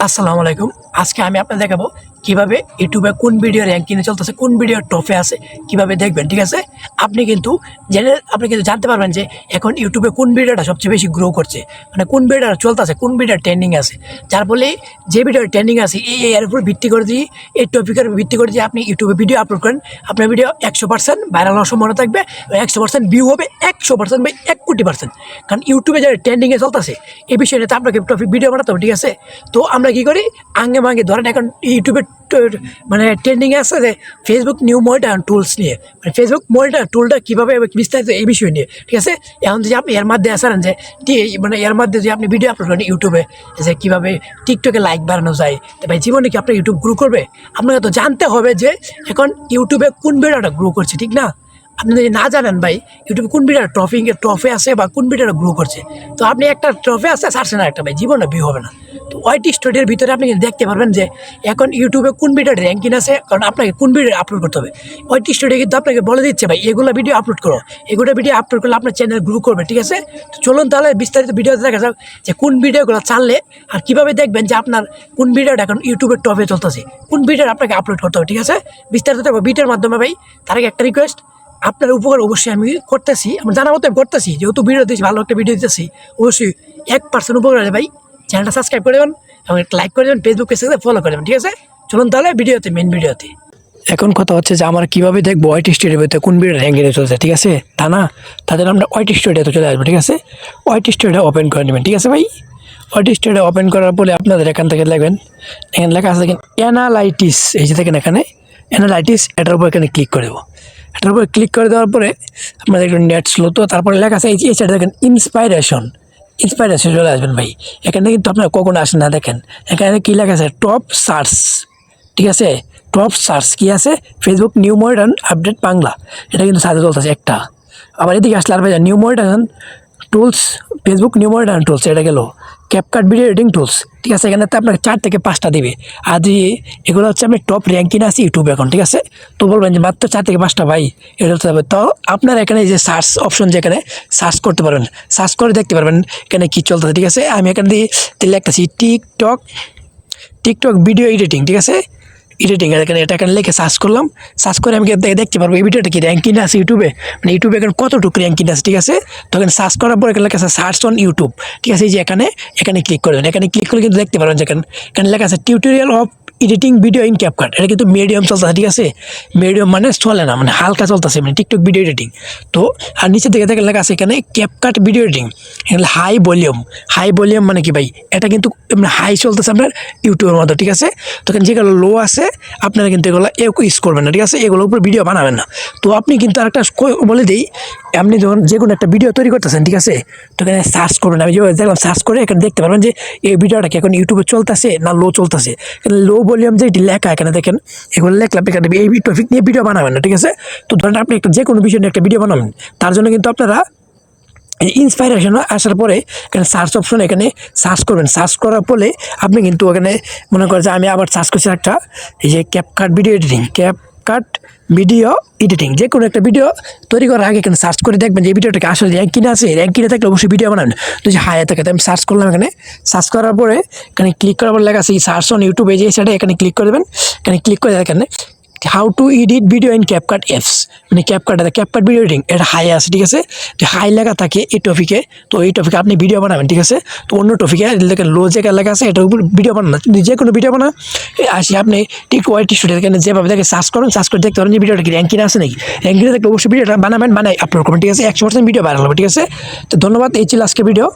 আসসালামু আলাইকুম। আজকে আমি আপনাদের দেখাবো কীভাবে ইউটিউবে কোন ভিডিও র্যাঙ্কিংয়ে চলতেছে, কোন ভিডিও টপে আছে, কীভাবে দেখবেন, ঠিক আছে? আপনি কিন্তু জেনে, আপনি কিন্তু জানতে পারবেন যে এখন ইউটিউবে কোন ভিডিওটা সবচেয়ে বেশি গ্রো করছে। মানে কোন ভিডিওটা চলতেছে, কোন ভিডিও ট্রেন্ডিং আছে। যার ফলে যে ভিডিও ট্রেন্ডিং আছে, এই এর উপর ভিত্তি করে দিয়ে এই টপিকের ভিত্তি করে দিয়ে আপনি ইউটিউবে ভিডিও আপলোড করেন, আপনার ভিডিও একশো পার্সেন্ট ভাইরাল হওয়ার সম্ভাবনা থাকবে একশো পার্সেন্ট ভিউ হবে একশো পার্সেন্ট বা এক কোটি পার্সেন্ট কারণ ইউটিউবে যারা ট্রেন্ডিংয়ে চলতেছে এই বিষয়ে নিয়ে তো আপনাকে টপিক ভিডিও বানাতে হবে, ঠিক আছে? তো আমরা কী করি? আঙ্গে মাঙ্গে ধরেন এখন ইউটিউবে মানে ট্রেন্ডিংয়ে আছে যে ফেসবুক নিউ মডার্ন টুলস নিয়ে। মানে ফেসবুক মডার্ন টুলটা কীভাবে বিস্তারিত এই বিষয় নিয়ে, ঠিক আছে? এখন যদি আপনি এর মধ্যে আসেন যে মানে এর মধ্যে যদি আপনি ভিডিও আপলোড করেন ইউটিউবে যে কীভাবে টিকটকে লাইক বাড়ানো যায়, তো ভাই জীবনে কি আপনার ইউটিউব গ্রো করবে? আপনাকে তো জানতে হবে যে এখন ইউটিউবে কোন ভিডিওটা গ্রো করছে, ঠিক না? আপনি যদি না জানেন ভাই ইউটিউবে কোন ভিডিও ট্রফিং ট্রফে আছে বা কোন ভিডিওটা গ্রো করছে, তো আপনি একটা ট্রফে আছে ছাড়ছেন একটা ভাই, জীবনে ভিউ হবে না। তো ওয়াইটি স্টুডিওর ভিতরে আপনি দেখতে পারবেন যে এখন ইউটিউবে কোন ভিডিওর র্যাঙ্কিং আছে, কারণ আপনাকে কোন ভিডিও আপলোড করতে হবে। ওয়াইটি স্টুডিও কিন্তু আপনাকে বলে দিচ্ছে ভাই, এগুলো ভিডিও আপলোড করো। এগুলো ভিডিও আপলোড করলে আপনার চ্যানেল গ্রো করবে, ঠিক আছে? তো চলুন তাহলে বিস্তারিত ভিডিও দেখা যাক যে কোন ভিডিওগুলো চাললে আর কীভাবে দেখবেন যে আপনার কোন ভিডিওটা এখন ইউটিউবের টপে চলতেছে, কোন ভিডিও আপনাকে আপলোড করতে হবে, ঠিক আছে? বিস্তারিত দেখব ভিডিওর মাধ্যমে ভাই, তার আগে একটা রিকোয়েস্ট আপনার উপকার অবশ্যই আমি করতেছি, আমার জানা মতো আমি করতেছি, যেহেতু ভিডিও দিচ্ছি ভালো একটা ভিডিও দিতেছি, অবশ্যই এক পার্সেন্ট উপকার হলে ভাই চ্যানেলটা সাবস্ক্রাইব করে দেবেন এবং একটা লাইক করে দেবেন ফেসবুক পেজে ফলো করে দেবেন, ঠিক আছে? চলুন তাহলে ভিডিওতে মেন ভিডিওতে এখন কথা হচ্ছে যে আমরা কীভাবে দেখব ওয়াইট স্টুডিওতে কোন ভিডিও র্যাঙ্কিংয়ে চলছে, ঠিক আছে? তা না তাদের আমরা ওয়াইট স্টুডিওতে চলে আসব, ঠিক আছে? ওয়াইট স্টুডিও ওপেন করে নেবেন, ঠিক আছে ভাই? ওয়াইট স্টুডিও ওপেন করার পরে আপনাদের এখান থেকে দেখবেন, এখানে লেখা আছে দেখেন অ্যানালাইটিস এই যে দেখেন এখানে অ্যানালাইটিস এটার উপর এখানে ক্লিক করে দেবো। এটার উপরে ক্লিক করে দেওয়ার পরে আপনাদের একটু নেট স্লো তো তারপরে লেখা আছে এই এটা দেখেন ইন্সপাইরেশন ইন্সপাইরেশন চলে আসবেন ভাই। এখানে কিন্তু আপনার কখনো আসেন না, দেখেন। এখানে কী লেখা আছে? টপ সার্চ ঠিক আছে? টপ সার্চ কী আছে? Facebook new modern update Bangla এটা কিন্তু সাথে চলতেছে একটা। আবার এদিকে আসলে আর ভাই new modern tools Facebook new modern tools এটা গেল। ক্যাপকাট ভিডিও এডিটিং টুলস ঠিক আছে এখানে তো আপনাকে চার থেকে পাঁচটা দিবে। আর যে এগুলো হচ্ছে আমি টপ র্যাঙ্কিং আছে ইউটিউবে এখন, ঠিক আছে? তো বলবেন যে মাত্র চার থেকে পাঁচটা ভাই, এটা হবে। তো আপনার এখানে যে সার্চ অপশন যে এখানে সার্চ করতে পারবেন। সার্চ করে দেখতে পারবেন এখানে কী চলতেছে, ঠিক আছে? আমি এখানে দিয়ে লিখতেছি টিকটক টিকটক ভিডিও এডিটিং ঠিক আছে? এডিটিং এখানে, এটা এখানে লিখে সার্চ করলাম। সার্চ করে আমি দেখে দেখতে পারব এই ভিডিওটা কি র্যাঙ্কিং আছে ইউটিউবে মানে ইউটিউবে এখন কতটুকু র্যাঙ্কিং আছে, ঠিক আছে? তখন সার্চ করার পর এখানে লেখা আছে সার্চ অন ইউটিউব ঠিক আছে? এই যে এখানে এখানে ক্লিক করবেন এখানে ক্লিক করলে কিন্তু দেখতে পারবেন যেখানে এখানে লেখা আছে tutorial of editing video in CapCut এটা কিন্তু মিডিয়াম চলতেছে, ঠিক আছে? মিডিয়াম মানে চলে না মানে হালকা চলতেছে মানে টিকটক ভিডিও এডিটিং তো, আর নিচে দিকে দেখে লেখা আছে এখানে ক্যাপকাট ভিডিও এডিটিং এখানে হাই ভলিউম হাই ভলিউম মানে কি ভাই? এটা কিন্তু হাই চলতেছে আপনার ইউটিউবের মধ্যে ঠিক আছে? তো এখানে যেগুলো লো আছে, আপনারা কিন্তু এগুলো ইউজ করবেন না, ঠিক আছে? এগুলোর উপর ভিডিও বানাবেন না। তো আপনি কিন্তু আরেকটা বলে দিই, আপনি যখন যে কোনো একটা ভিডিও তৈরি করতেছেন, ঠিক আছে? তো এখানে সার্চ করবেন আমি যেভাবে দেখলাম সার্চ করে এখানে দেখতে পারবেন যে, এই ভিডিওটা কি এখন ইউটিউবে চলতেছে না লো চলতেছে? লো ভলিউম যে এটি লেখা এখানে দেখেন, এগুলো লেখলাম, এখানে এই টপিক নিয়ে ভিডিও বানাবেন না, ঠিক আছে? তো ধরেন আপনি একটা যে কোনো বিষয় নিয়ে একটা ভিডিও বানাবেন, তার জন্য কিন্তু আপনারা এই ইন্সপাইরেশন আসার পরে এখানে সার্চ অপশন এখানে সার্চ করবেন। সার্চ করার ফলে আপনি কিন্তু ওখানে মনে করেন যে আমি আবার সার্চ করছি একটা, এই যে CapCut video editing CapCut video editing যে কোনো একটা ভিডিও তৈরি করার আগে এখানে সার্চ করে দেখবেন যে ভিডিওটাকে আসলে র্যাঙ্ক কিনে আছে। র্যাঙ্ক কিনে থাকলে অবশ্যই ভিডিও বানান তো যে হাই থাকে আমি সার্চ করলাম এখানে। সার্চ করার পরে এখানে ক্লিক করার পর লেখা আছে সার্চ অন ইউটিউবে যে সেটা এখানে ক্লিক করে দেবেন। এখানে ক্লিক করে এখানে how to edit video in CapCut apps মানে ক্যাপকাট ক্যাপকাট ভিডিও এডিটিং এটা হাই আছে, ঠিক আছে? তো হাই লেখা থাকে এই টপিকে তো এই টপিকে আপনি ভিডিও বানাবেন, ঠিক আছে? তো অন্য টপিকে দেখেন লো জায়গা লেখা আছে, এটার উপর ভিডিও বানান যে কোনো ভিডিও বানা আসি আপনি ঠিক ওয়াইটি স্টুডিও এখানে যেভাবে দেখে সার্চ করুন সার্চ করে দেখতে পারেন যে ভিডিওটা কি র্যাঙ্কিং আছে নাকি। র্যাঙ্কিং দেখলে অবশ্যই ভিডিওটা বানাবেন বানাই আপলোড করবেন, ঠিক আছে? একশো পার্সেন্ট ভিডিও ভাইরাল হবে, ঠিক আছে? তো ধন্যবাদ, এই ছিল আজকে ভিডিও